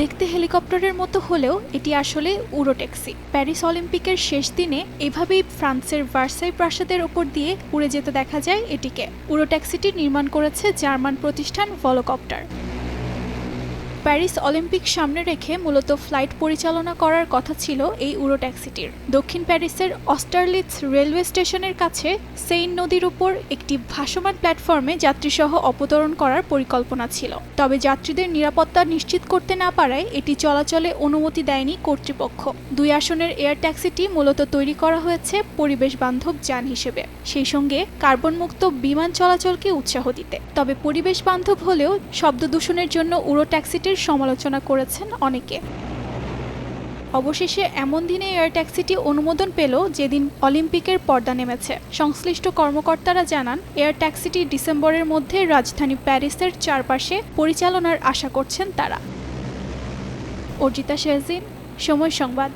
দেখতে হেলিকপ্টারের মতো হলেও এটি আসলে উড়ো ট্যাক্সি প্যারিস অলিম্পিকের শেষ দিনে এভাবেই ফ্রান্সের ভার্সাই প্রাসাদের ওপর দিয়ে উড়ে যেতে দেখা যায় এটিকে। উড়ো ট্যাক্সিটি নির্মাণ করেছে জার্মান প্রতিষ্ঠান ভলোকপ্টার। প্যারিস অলিম্পিক সামনে রেখে মূলত ফ্লাইট পরিচালনা করার কথা ছিল এই উড়ো ট্যাক্সিটির দক্ষিণ প্যারিসের অস্টারলিটস রেলওয়ে স্টেশনের কাছে সেইন নদীর উপর একটি ভাসমান প্ল্যাটফর্মে যাত্রীসহ অবতরণ করার পরিকল্পনা ছিল। তবে যাত্রীদের নিরাপত্তা নিশ্চিত করতে না পারায় এটি চলাচলে অনুমতি দেয়নি কর্তৃপক্ষ। দুই আসনের এয়ার ট্যাক্সিটি মূলত তৈরি করা হয়েছে পরিবেশ বান্ধব যান হিসেবে। সেই সঙ্গে কার্বনমুক্ত বিমান চলাচলকে উৎসাহ দিতে। তবে পরিবেশ বান্ধব হলেও শব্দ দূষণের জন্য উড়ো ট্যাক্সিটির সমালোচনা করেছেন অনেকে। অবশেষে এমন দিনে এয়ার ট্যাক্সিটি অনুমোদন পেল যেদিন অলিম্পিকের পর্দা নেমেছে। সংশ্লিষ্ট কর্মকর্তারা জানান, এয়ার ট্যাক্সিটি ডিসেম্বরের মধ্যে রাজধানী প্যারিসের চারপাশে পরিচালনার আশা করছেন তারা। অর্জিতা শেরজিন, সময় সংবাদ।